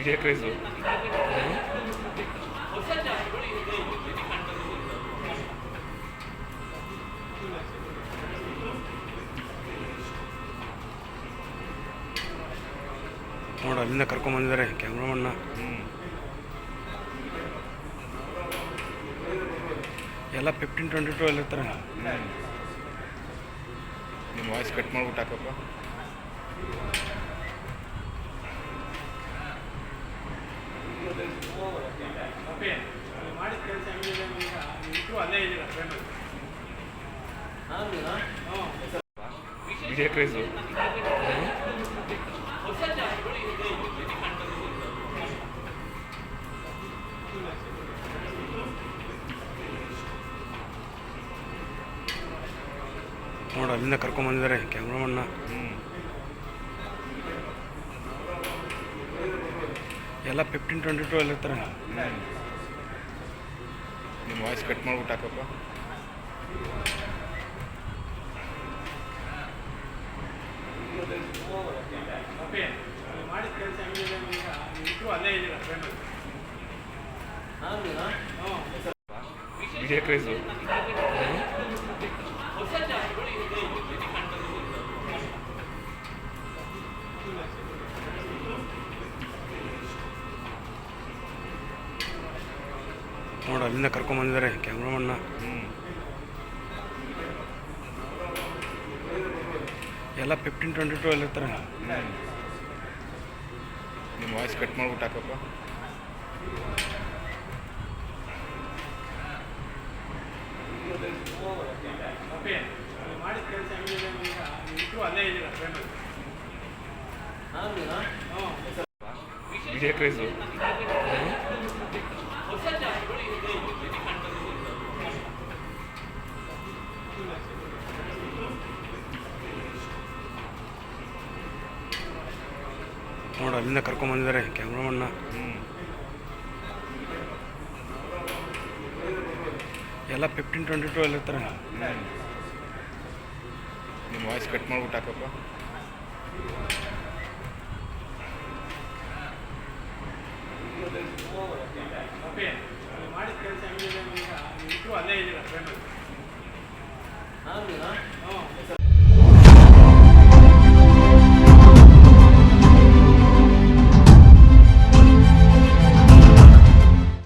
ವಿಜಯ craze ನೋಡು ಅಲ್ಲಿಂದ ಕರ್ಕೊಂಬಂದಿದ್ದಾರೆ ಕ್ಯಾಮ್ರಾಮನ್ನ ಹ್ಞೂ ಎಲ್ಲ ಫಿಫ್ಟೀನ್ ಟ್ವೆಂಟಿ ಟೂ ಅಲ್ಲಿ ಇರ್ತಾರೆ. ನಿಮ್ಮ ವಾಯ್ಸ್ ಕಟ್ ಮಾಡ್ಬಿಟ್ಟು ಹಾಕಪ್ಪ. ಮಾಡಿದ ಕೆಲಸ ಹೆಂಗಿದೆ ಈಗ ಅಲ್ಲೇ ಇದ್ದೀರ ಫ್ರೆಂಡ್ ವಿಜಯ ಕ್ರೇಜು ನೋಡು ಅಲ್ಲಿಂದ ಕರ್ಕೊಂಬಂದಿದ್ದಾರೆ ಕ್ಯಾಮ್ರಾಮನ್ನ ಹ್ಞೂ ಎಲ್ಲ ಫಿಫ್ಟೀನ್ ಟ್ವೆಂಟಿ ಟೂ ಅಲ್ಲಿ ಇರ್ತಾರೆ ಹ್ಞೂ ನಿಮ್ಮ ವಾಯ್ಸ್ ಕಟ್ ಮಾಡ್ಬಿಟ್ಟು ಹಾಕಪ್ಪ. ಮಾಡಿದ ಕೆಲಸ ನೋಡು ಅಲ್ಲಿಂದ ಕರ್ಕೊಂಬಂದಿದ್ದಾರೆ ಕ್ಯಾಮ್ರಾಮನ್ನ. ಹ್ಞೂ ಎಲ್ಲ ಫಿಫ್ಟೀನ್ ಟ್ವೆಂಟಿ ಟು ಅಲ್ಲಿ ಇರ್ತಾರೆ. ನಿಮ್ಮ ವಾಯ್ಸ್ ಕಟ್ ಮಾಡ್ಬಿಟ್ಟು ಹಾಕಪ್ಪ. ಮಾಡಿದ ಕೆಲಸ ನೋಡು ಅಲ್ಲಿಂದ ಕರ್ಕೊಂಬಂದಿದ್ದಾರೆ ಕ್ಯಾಮ್ರಾಮನ್ನ. ಹ್ಞೂ ಎಲ್ಲ ಫಿಫ್ಟೀನ್ ಟ್ವೆಂಟಿ ಟು ಅಲ್ಲಿ ಇರ್ತಾರೆ. ಹ್ಞೂ ನಿಮ್ಮ ವಾಯ್ಸ್ ಕಟ್ ಮಾಡ್ಬಿಟ್ಟು ಹಾಕಪ್ಪ ಅಲ್ಲೇ ಇದ್ದೀರಾ